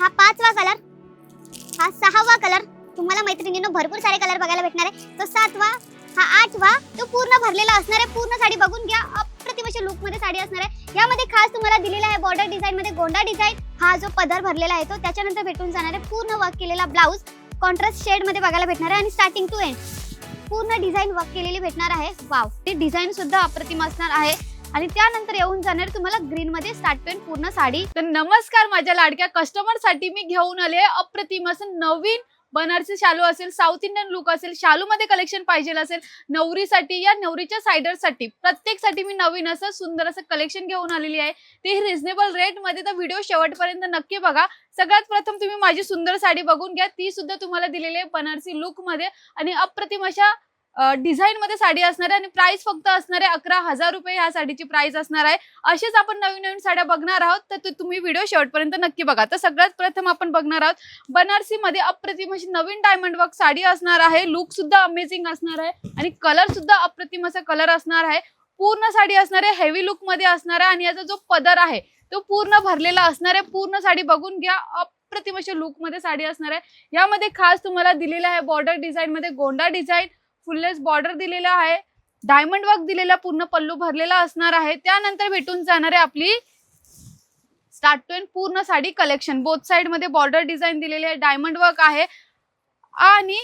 हा पाचवा कलर हा सहावा कलर तुम्हाला मैत्रिणींनो भरपूर सारे कलर बघायला भेटणार आहे. तो सातवा हा आठवा तो पूर्ण भरलेला असणार आहे. पूर्ण साडी बघून घ्या. अप्रतिम अशा लुकमध्ये साडी असणार आहे. यामध्ये खास तुम्हाला दिलेला आहे बॉर्डर डिझाईन मध्ये गोंडा डिझाईन हा जो पदर भरलेला आहे तो त्याच्यानंतर भेटून जाणार आहे. पूर्ण वर्क केलेला ब्लाऊज कॉन्ट्रास्ट शेडमध्ये बघायला भेटणार आहे. आणि स्टार्टिंग टू एंड पूर्ण डिझाईन वर्क केलेली भेटणार आहे. वाव ते डिझाईन सुद्धा अप्रतिम असणार आहे. आणि त्यानंतर येऊन जाणार तुम्हाला ग्रीन मध्ये स्टार्ट पेन पूर्ण साडी. तर नमस्कार माझ्या लाडक्या कस्टमरसाठी मी घेऊन आले अप्रतिम असं नवीन बनारसी शालू असेल साऊथ इंडियन लुक असेल शालू मध्ये कलेक्शन पाहिजे असेल नवरीसाठी या नवरीच्या सायडरसाठी प्रत्येकसाठी मी नवीन असं सुंदर असं कलेक्शन घेऊन आलेली आहे. ते रिझनेबल रेटमध्ये तर व्हिडिओ शेवटपर्यंत नक्की बघा. सगळ्यात प्रथम तुम्ही माझी सुंदर साडी बघून घ्या. ती सुद्धा तुम्हाला दिलेली आहे बनारसी लुकमध्ये. आणि अप्रतिम अशा डिझाईन मध्ये साडी असणार आहे आणि प्राइस फक्त असणार आहे अकरा हजार रुपये ह्या साडीची प्राइस असणार आहे. असेच आपण नवीन नवीन साड्या बघणार आहोत तर तुम्ही व्हिडिओ शेवटपर्यंत नक्की बघा. तर सगळ्यात प्रथम आपण बघणार आहोत बनारसी मध्ये अप्रतिम अशी नवीन डायमंड वर्क साडी असणार आहे. लुक सुद्धा अमेझिंग असणार आहे आणि कलर सुद्धा अप्रतिम असा कलर असणार आहे. पूर्ण साडी असणार आहे हेवी लुकमध्ये असणार आहे आणि याचा जो पदर आहे तो पूर्ण भरलेला असणार आहे. पूर्ण साडी बघून घ्या अप्रतिम अशा लुकमध्ये साडी असणार आहे. यामध्ये खास तुम्हाला दिलेला आहे बॉर्डर डिझाईन मध्ये गोंडा डिझाईन फुललेस बॉर्डर दिलेला आहे. डायमंड वर्क दिलेला पूर्ण पल्लू भरलेला असणार आहे. त्यानंतर भेटून जाणार आहे आपली स्टार्ट टू एंड पूर्ण साडी कलेक्शन बोथ साइडमध्ये बॉर्डर डिझाईन दिलेली आहे डायमंड वर्क आहे. आणि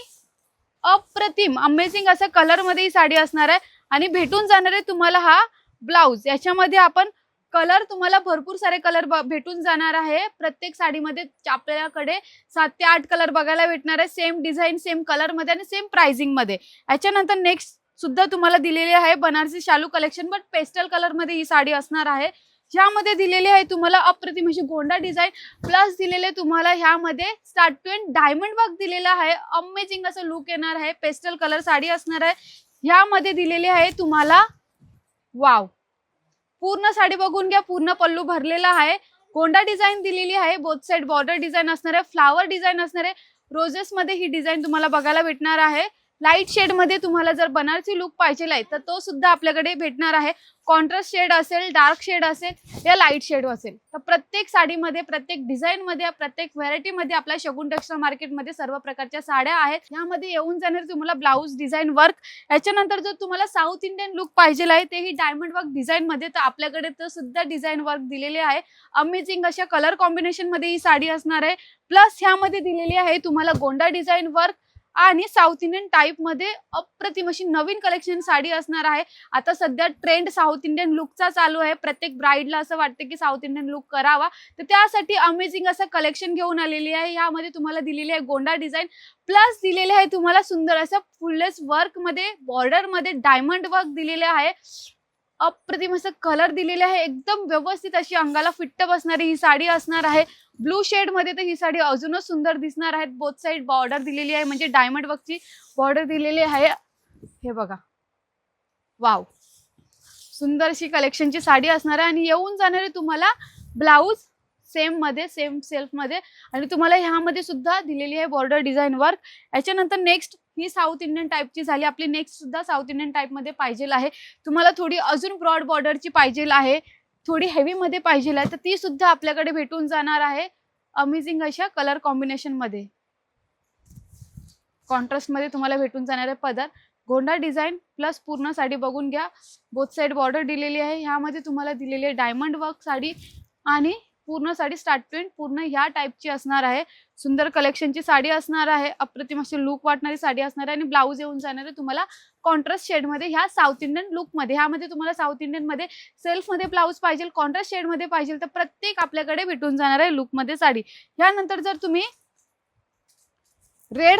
अप्रतिम अमेझिंग असं कलरमध्ये ही साडी असणार आहे. आणि भेटून जाणार आहे तुम्हाला हा ब्लाऊज याच्यामध्ये आपण कलर तुम्हाला भरपूर सारे कलर भेटून जाणार आहे. प्रत्येक साडीमध्ये आपल्याकडे सात ते आठ कलर बघायला भेटणार आहे. सेम डिझाईन सेम कलरमध्ये आणि सेम प्राइसिंगमध्ये याच्यानंतर नेक्स्ट सुद्धा तुम्हाला दिलेली आहे बनारसी शालू कलेक्शन बट पेस्टल कलरमध्ये ही साडी असणार आहे. ह्यामध्ये दिलेली आहे तुम्हाला अप्रतिम अशी गोंडा डिझाईन प्लस दिलेले तुम्हाला ह्यामध्ये start to end diamond work दिलेला आहे. अमेझिंग असं लुक येणार आहे. पेस्टल कलर साडी असणार आहे. ह्यामध्ये दिलेली आहे तुम्हाला वाव पूर्ण साडी बघून घ्या पूर्ण पल्लू भरलेला आहे. गोंडा डिझाईन दिलेली आहे बोथ साइड बॉर्डर डिझाईन असणार आहे फ्लावर डिझाईन असणार आहे. रोजेस मध्ये ही डिझाईन तुम्हाला बघायला भेटणार आहे. लाइट शेडमध्ये तुम्हाला जर बनारसी लुक पाहिजे आहे तर तो सुद्धा आपल्याकडे भेटणार आहे. कॉन्ट्रास्ट शेड असेल डार्क शेड असेल या लाइट शेड असेल. तर प्रत्येक साडीमध्ये प्रत्येक डिझाईन मध्ये प्रत्येक व्हरायटी मध्ये आपल्या शगुन टेक्स्टाईल मार्केटमध्ये सर्व प्रकारच्या साड्या आहेत. यामध्ये येऊन जाणार तुम्हाला ब्लाऊज डिझाईन वर्क. याच्यानंतर जर तुम्हाला साऊथ इंडियन लुक पाहिजे आहे तेही डायमंड वर्क डिझाईन मध्ये तर आपल्याकडे तर सुद्धा डिझाईन वर्क दिलेले आहे. अमेझिंग अशा कलर कॉम्बिनेशनमध्ये ही साडी असणार आहे. प्लस ह्यामध्ये दिलेली आहे तुम्हाला गोंडा डिझाईन वर्क. आणि साऊथ इंडियन टाईपमध्ये अप्रतिम अशी नवीन कलेक्शन साडी असणार आहे. आता सध्या ट्रेंड साऊथ इंडियन लुकचा चालू आहे. प्रत्येक ब्राईडला असं वाटतं की साऊथ इंडियन लुक करावा. तर त्यासाठी अमेझिंग असं कलेक्शन घेऊन आलेली आहे. यामध्ये तुम्हाला दिलेली आहे गोंडा डिझाईन प्लस दिलेले आहे तुम्हाला सुंदर असं फुललेस वर्कमध्ये बॉर्डरमध्ये डायमंड वर्क दिलेले आहे. अप्रतिम असं कलर दिलेले आहे. एकदम व्यवस्थित अशी अंगाला फिट्ट बसणारी ही साडी असणार आहे. ब्लू शेडमध्ये तर ही साडी अजूनच सुंदर दिसणार आहेत. बोथ साइड बॉर्डर दिलेली आहे. म्हणजे डायमंड वर्कची बॉर्डर दिलेली आहे. हे बघा. वाव सुंदर अशी कलेक्शनची साडी असणार आहे. आणि येऊन जाणारे तुम्हाला ब्लाऊज सेममध्ये सेम सेल्फमध्ये. आणि तुम्हाला ह्यामध्ये सुद्धा दिलेली आहे बॉर्डर डिझाईन वर्क याच्यानंतर नेक्स्ट ही साऊथ इंडियन टाईपची झाली. आपली नेक्स्ट सुद्धा साऊथ इंडियन टाईपमध्ये पाहिजे आहे. तुम्हाला थोडी अजून ब्रॉड बॉर्डरची पाहिजे आहे. थोडी हेवीमध्ये पाहिजे आहे. तर ती सुद्धा आपल्याकडे भेटून जाणार आहे. अमेझिंग अशा कलर कॉम्बिनेशनमध्ये. मध्ये तुम्हाला भेटून जाणार आहे पदर. गोंडा डिझाईन प्लस पूर्ण साडी बघून घ्या. बोथ साईड बॉर्डर दिलेली आहे. ह्यामध्ये तुम्हाला दिलेली आहे डायमंड वर्क साडी आणि पूर्ण साडी स्टार्ट पेंट पूर्ण ह्या टाईपची असणार आहे. सुंदर कलेक्शनची साडी असणार आहे. अप्रतिम अशी लुक वाटणारी साडी असणार आहे. आणि ब्लाऊज येऊन जाणार आहे तुम्हाला कॉन्ट्रास्ट शेडमध्ये ह्या साऊथ इंडियन लुकमध्ये ह्यामध्ये तुम्हाला साऊथ इंडियनमध्ये सेल्फमध्ये ब्लाऊज पाहिजे कॉन्ट्रास्ट शेडमध्ये पाहिजे तर प्रत्येक आपल्याकडे भेटून जाणार आहे लुकमध्ये साडी. ह्यानंतर जर तुम्ही रेड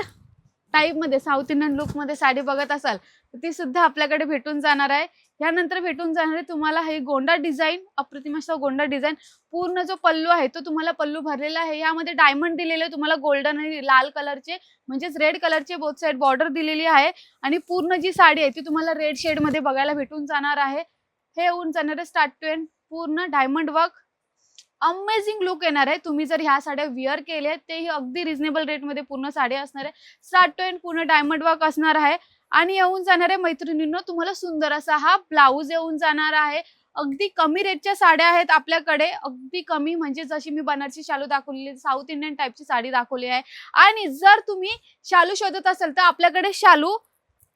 टाईपमध्ये साऊथ इंडियन लुकमध्ये साडी बघत असाल तर ती सुद्धा आपल्याकडे भेटून जाणार आहे. यानंतर भेटून जाणार आहे तुम्हाला हे गोंडा डिझाईन अप्रतिम असा गोंडा डिझाईन पूर्ण जो पल्लू आहे तो तुम्हाला पल्लू भरलेला आहे. यामध्ये डायमंड दिलेले आहे तुम्हाला गोल्डन आणि लाल कलरचे म्हणजेच रेड कलरचे बोथ साइड बॉर्डर दिलेली आहे. आणि पूर्ण जी साडी आहे ती तुम्हाला रेड शेडमध्ये बघायला भेटून जाणार आहे. हे होऊन जाणार आहे स्टार्ट टू एंड पूर्ण डायमंड वर्क अमेझिंग लुक येणार आहे. तुम्ही जर ह्या साड्या विअर केल्या तेही अगदी रिझनेबल रेटमध्ये पूर्ण साड्या असणार आहे. स्टार्ट टू एंड पूर्ण डायमंड वर्क असणार आहे. आणि येऊन जाणार आहे मैत्रिणींनो तुम्हाला सुंदर असा हा ब्लाऊज येऊन जाणार आहे. अगदी कमी रेटच्या साड्या आहेत आपल्याकडे. अगदी कमी म्हणजे जशी मी बनारसी शालू दाखवलेली साऊथ इंडियन टाईपची साडी दाखवली आहे. आणि जर तुम्ही शालू शोधत असाल तर आपल्याकडे शालू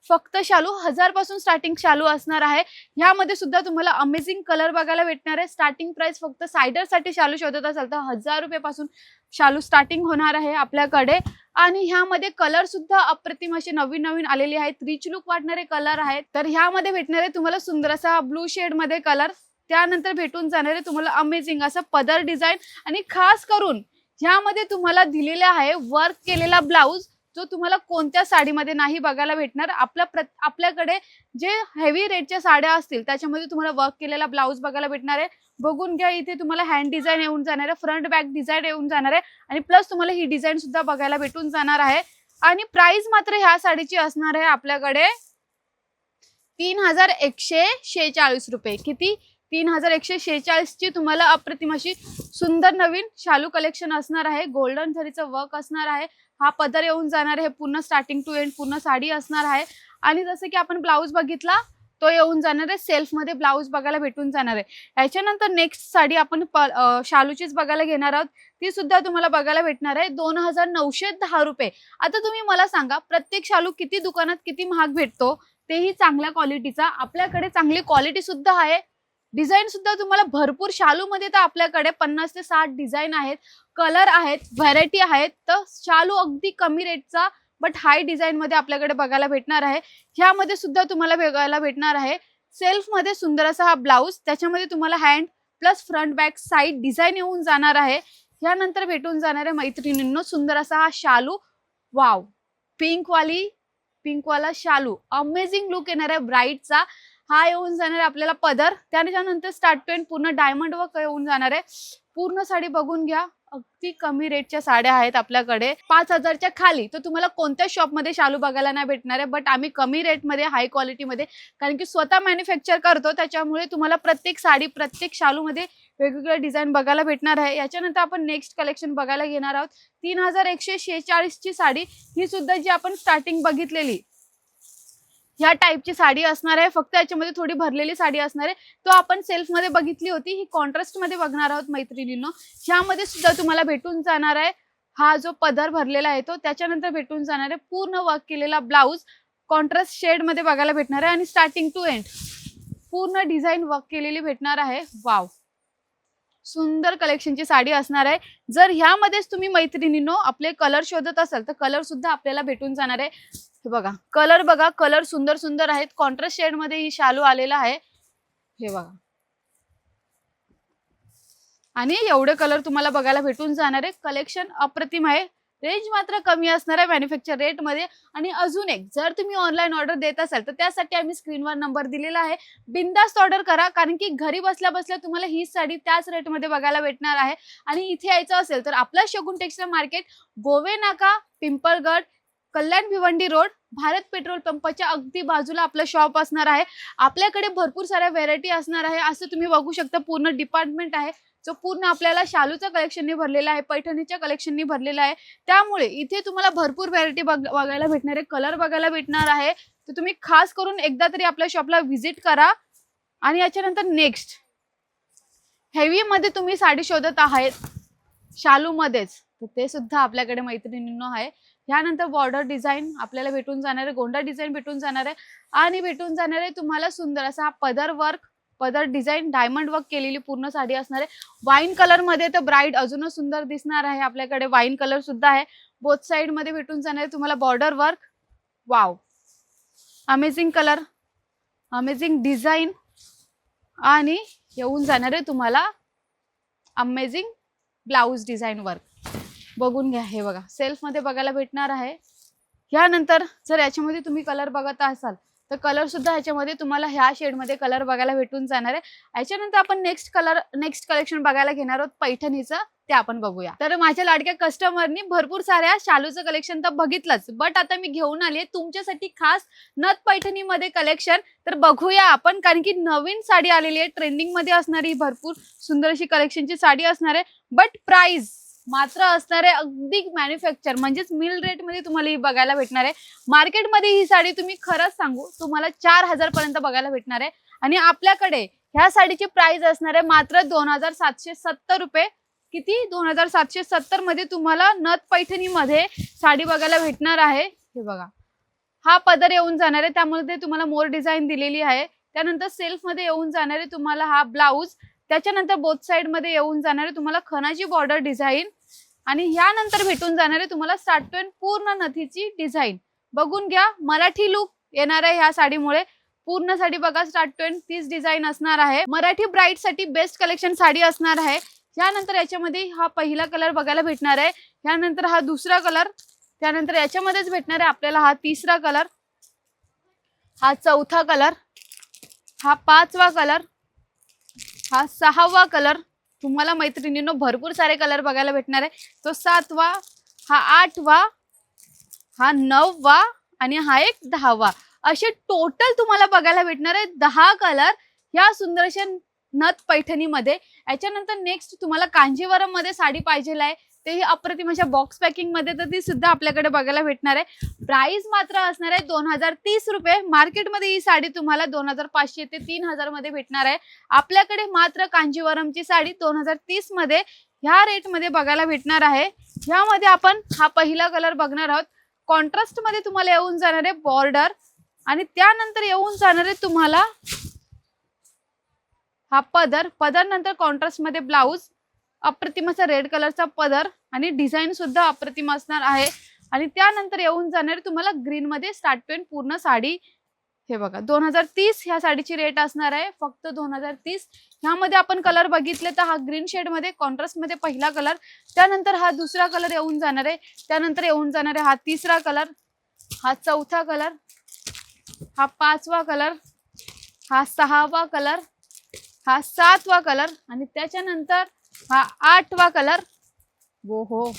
फक्त शालू हजारपासून स्टार्टिंग शालू असणार आहे. ह्यामध्ये सुद्धा तुम्हाला अमेझिंग कलर बघायला भेटणार आहे. स्टार्टिंग प्राइस फक्त सायडरसाठी शालू शोधत असाल तर हजार रुपयापासून शालू स्टार्टिंग होणार आहे आपल्याकडे. आणि ह्यामध्ये कलर सुद्धा अप्रतिम असे नवीन नवीन आलेले आहेत. रिच लुक वाटणारे कलर आहेत. तर ह्यामध्ये भेटणारे तुम्हाला सुंदर असा ब्लू शेडमध्ये कलर त्यानंतर भेटून जाणारे तुम्हाला अमेझिंग असं पदर डिझाईन आणि खास करून ह्यामध्ये तुम्हाला दिलेला आहे वर्क केलेला ब्लाऊज जो तुम्हाला कोणत्या साडीमध्ये नाही बघायला भेटणार आपल्या प्र आपल्याकडे जे हेवी रेटच्या साड्या असतील त्याच्यामध्ये तुम्हाला वर्क केलेला ब्लाऊज बघायला भेटणार आहे. बघून घ्या इथे तुम्हाला हँड डिझाईन येऊन जाणार आहे फ्रंट बॅक डिझाईन येऊन जाणार आहे आणि प्लस तुम्हाला ही डिझाईन सुद्धा बघायला भेटून जाणार आहे. आणि प्राइस मात्र ह्या साडीची असणार आहे आपल्याकडे तीन हजार एकशे शेहेचाळीस रुपये. किती? तीन हजार एकशे शेहेचाळीसची तुम्हाला अप्रतिम अशी सुंदर नवीन शालू कलेक्शन असणार आहे. गोल्डन झरीचं वर्क असणार आहे. हा पदर येऊन जाणार आहे. पूर्ण स्टार्टिंग टू एंड पूर्ण साडी असणार आहे. आणि जसं की आपण ब्लाऊज बघितला तो येऊन जाणार आहे. सेल्फमध्ये ब्लाऊज बघायला भेटून जाणार आहे. याच्यानंतर नेक्स्ट साडी आपण प- शालूचीच बघायला घेणार आहोत. ती सुद्धा तुम्हाला बघायला भेटणार आहे. दोन हजार नऊशे दहा रुपये. आता तुम्ही मला सांगा प्रत्येक शालू किती दुकानात किती महाग भेटतो? तेही चांगल्या क्वालिटीचा आपल्याकडे चांगली क्वालिटी सुद्धा आहे. डिझाईन सुद्धा तुम्हाला भरपूर शालू मध्ये तर आपल्याकडे पन्नास ते साठ डिझाईन आहेत. कलर आहेत व्हरायटी आहेत. तर शालू अगदी कमी रेटचा बट हाय डिझाईन मध्ये आपल्याकडे बघायला भेटणार आहे. ह्यामध्ये सुद्धा तुम्हाला बघायला भेटणार आहे. सेल्फमध्ये सुंदर असा हा ब्लाऊज त्याच्यामध्ये तुम्हाला hand plus front back side design येऊन जाणार आहे. यानंतर भेटून जाणार आहे मैत्रिणींनो सुंदर असा हा शालू. वाव! पिंकवाली पिंकवाला शालू. अमेझिंग लुक येणार आहे ब्राईटचा. हा येऊन जाणार आहे आपल्याला पदर. त्याच्यानंतर स्टार्ट टू एंड पूर्ण डायमंड वर्क येऊन जाणार आहे. पूर्ण साडी बघून घ्या. अगदी कमी रेटच्या साड्या आहेत आपल्याकडे. पाच हजारच्या खाली. तर तुम्हाला कोणत्या शॉपमध्ये शालू बघायला नाही भेटणार आहे. बट आम्ही कमी रेटमध्ये हाय क्वालिटीमध्ये कारण की स्वतः मॅन्युफॅक्चर करतो. त्याच्यामुळे तुम्हाला प्रत्येक साडी प्रत्येक शालूमध्ये वेगवेगळं डिझाईन बघायला भेटणार आहे. याच्यानंतर आपण नेक्स्ट कलेक्शन बघायला घेणार आहोत. तीन हजार एकशे शेहेचाळीसची साडी. ही सुद्धा जी आपण स्टार्टिंग बघितलेली ह्या टाईपची साडी असणार आहे. फक्त याच्यामध्ये थोडी भरलेली साडी असणार आहे. तो आपण सेल्फमध्ये बघितली होती. ही कॉन्ट्रास्टमध्ये बघणार आहोत मैत्रिणींनो. ह्यामध्ये सुद्धा तुम्हाला भेटून जाणार आहे. हा जो पदर भरलेला आहे तो त्याच्यानंतर भेटून जाणार आहे. पूर्ण वर्क केलेला ब्लाऊज कॉन्ट्रास्ट शेडमध्ये बघायला भेटणार आहे. आणि स्टार्टिंग टू एंड पूर्ण डिझाईन वर्क केलेली भेटणार आहे. वाव सुंदर कलेक्शनची साडी असणार आहे. जर ह्यामध्येच तुम्ही मैत्रिणींनो आपले कलर शोधत असाल तर कलर सुद्धा आपल्याला भेटून जाणार आहे. हे बघा कलर बघा कलर सुंदर सुंदर आहेत. कॉन्ट्रास्ट शेडमध्ये ही शालू आलेला आहे. हे बघा. आणि एवढे कलर तुम्हाला बघायला भेटून जाणार आहे. कलेक्शन अप्रतिम आहे. रेंज मात्र कमी असणार आहे मॅन्युफॅक्चर रेटमध्ये आणि अजून एक जर तुम्ही ऑनलाईन ऑर्डर देत असाल तर त्यासाठी आम्ही स्क्रीनवर नंबर दिलेला आहे. बिंदास्त ऑर्डर करा कारण की घरी बसल्या बसल्या तुम्हाला ही साडी त्याच रेटमध्ये बघायला भेटणार आहे. आणि इथे यायचं असेल तर आपलं शगुन टेक्सटाईल मार्केट गोवे नाका पिंपळगड कल्याण भिवंडी रोड भारत पेट्रोल पंपाच्या अगदी बाजूला आपलं शॉप असणार आहे. आपल्याकडे भरपूर साऱ्या व्हेरायटी असणार आहे. असं तुम्ही बघू शकता पूर्ण डिपार्टमेंट आहे. जो पूर्ण आपल्याला शालूच्या कलेक्शनने भरलेला आहे पैठणीच्या कलेक्शनने भरलेला आहे. त्यामुळे इथे तुम्हाला भरपूर व्हेरायटी बघायला भेटणार आहे कलर बघायला भेटणार आहे. तर तुम्ही खास करून एकदा तरी आपल्या शॉपला व्हिजिट करा. आणि याच्यानंतर नेक्स्ट हेवीमध्ये तुम्ही साडी शोधत आहात. शालूमध्येच. तर ते सुद्धा आपल्याकडे मैत्रिणींनो आहे. ह्यानंतर बॉर्डर डिझाईन आपल्याला भेटून जाणार आहे गोंडा डिझाईन भेटून जाणार आहे आणि भेटून जाणार आहे तुम्हाला सुंदर असा हा पदर वर्क पदर डिझाईन डायमंड वर्क केलेली पूर्ण साडी असणार आहे. वाईन कलरमध्ये तर ब्राईड अजूनच सुंदर दिसणार आहे आपल्याकडे वाईन कलर सुद्धा आहे. बोथ साईडमध्ये भेटून जाणार आहे तुम्हाला border work wow amazing colour amazing design आणि येऊन जाणार आहे तुम्हाला अमेझिंग ब्लाऊज डिझाईन वर्क बघून घ्या. हे बघा सेल्फमध्ये बघायला भेटणार आहे. ह्यानंतर जर याच्यामध्ये तुम्ही कलर बघत असाल तर कलर सुद्धा ह्याच्यामध्ये तुम्हाला ह्या शेडमध्ये कलर बघायला भेटून जाणार आहे. याच्यानंतर आपण नेक्स्ट कलर नेक्स्ट कलेक्शन बघायला घेणार आहोत पैठणीचं. ते आपण बघूया. तर माझ्या लाडक्या कस्टमरनी भरपूर साऱ्या शालूचं कलेक्शन तर बघितलंच. बट आता मी घेऊन आली तुमच्यासाठी खास नथ पैठणीमध्ये कलेक्शन तर बघूया आपण कारण की नवीन साडी आलेली आहे. ट्रेंडिंगमध्ये असणारी भरपूर सुंदर अशी कलेक्शनची साडी असणार आहे. बट प्राइस मात्र असणारे अगदी मॅन्युफॅक्चर म्हणजेच मिल रेटमध्ये तुम्हाला ही बघायला भेटणार आहे. मार्केटमध्ये ही साडी तुम्ही खरंच सांगू तुम्हाला चार हजार पर्यंत बघायला भेटणार आहे. आणि आपल्याकडे ह्या साडीची प्राइस असणार आहे मात्र दोन हजार सातशे सत्तर रुपये. किती? दोन हजार सातशे सत्तरमध्ये तुम्हाला नथ पैठणी मध्ये साडी बघायला भेटणार आहे. हे बघा. हा पदर येऊन जाणार आहे. त्यामध्ये तुम्हाला मोर डिझाईन दिलेली आहे. त्यानंतर सेल्फमध्ये येऊन जाणार आहे तुम्हाला हा ब्लाऊज त्याच्यानंतर बोथ साइडमध्ये येऊन जाणारे तुम्हाला खणाची बॉर्डर डिझाईन आणि ह्यानंतर भेटून जाणारे तुम्हाला साठवण पूर्ण नथीची डिझाईन बघून घ्या मराठी लुक येणार आहे ह्या साडीमुळे. पूर्ण साडी बघा स्टार्ट ट्वेंट तीच डिझाईन असणार आहे. मराठी ब्राईटसाठी बेस्ट कलेक्शन साडी असणार आहे. यानंतर याच्यामध्ये हा पहिला कलर बघायला भेटणार आहे. यानंतर हा दुसरा कलर त्यानंतर याच्यामध्येच भेटणार आहे आपल्याला हा तिसरा कलर हा चौथा कलर हा पाचवा कलर हा सहावा कलर तुम्हाला मैत्रिणींनो भरपूर सारे कलर बघायला भेटणार आहे. तो सातवा हा आठवा हा नववा आणि हा एक दहावा. असे टोटल तुम्हाला बघायला भेटणार आहे दहा कलर ह्या सुंदरशा नथ पैठणीमध्ये. याच्यानंतर नेक्स्ट तुम्हाला कांजीवरममध्ये साडी पाहिजे आहे. तेही अप्रतिम अशा बॉक्स पॅकिंगमध्ये तर ती सुद्धा आपल्याकडे बघायला भेटणार आहे. प्राइस मात्र असणार आहे दोन हजार तीस रुपये. मार्केटमध्ये ही साडी तुम्हाला दोन हजार पाचशे ते तीन हजारमध्ये भेटणार आहे. आपल्याकडे मात्र कांजीवरमची साडी दोन हजार तीसमध्ये ह्या रेटमध्ये बघायला भेटणार आहे. ह्यामध्ये आपण हा पहिला कलर बघणार आहोत. कॉन्ट्रास्टमध्ये तुम्हाला येऊन जाणार आहे बॉर्डर आणि त्यानंतर येऊन जाणार आहे तुम्हाला हा पदर. पदर नंतर कॉन्ट्रास्टमध्ये ब्लाऊज अप्रतिम असा रेड कलरचा पदर आणि डिझाईन सुद्धा अप्रतिम असणार आहे. आणि त्यानंतर येऊन जाणार आहे तुम्हाला ग्रीन मध्ये स्टार्ट पेन पूर्ण साडी. हे बघा दोन हजार तीस ह्या साडीची रेट असणार आहे. फक्त दोन हजार तीस. ह्यामध्ये आपण कलर बघितले तर हा ग्रीन शेडमध्ये कॉन्ट्रास्टमध्ये पहिला कलर त्यानंतर हा दुसरा कलर येऊन जाणार आहे. त्यानंतर येऊन जाणार आहे हा तिसरा कलर हा चौथा कलर हा पाचवा कलर हा सहावा कलर हा सातवा कलर आणि त्याच्यानंतर हा आठवा कलर हो हो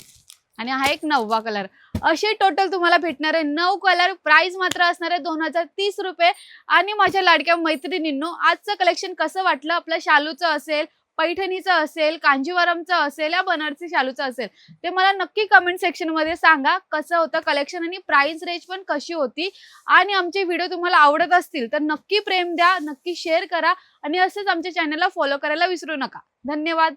आणि हा एक नववा कलर असे टोटल तुम्हाला भेटणार आहे नऊ कलर प्राइस मात्र असणार आहे दोन हजार तीस रुपये. आणि माझ्या लाडक्या मैत्रिणींनो आजचं कलेक्शन कसं वाटलं? आपलं शालूचं असेल पैठणीचं असेल कांजीवरमचं असेल या बनारसी शालूचं असेल. ते मला नक्की कमेंट सेक्शनमध्ये सांगा कसं होतं कलेक्शन आणि प्राइस रेंज पण कशी होती. आणि आमचे व्हिडिओ तुम्हाला आवडत असतील तर नक्की प्रेम द्या नक्की शेअर करा. आणि असंच आमच्या चॅनलला फॉलो करायला विसरू नका. धन्यवाद.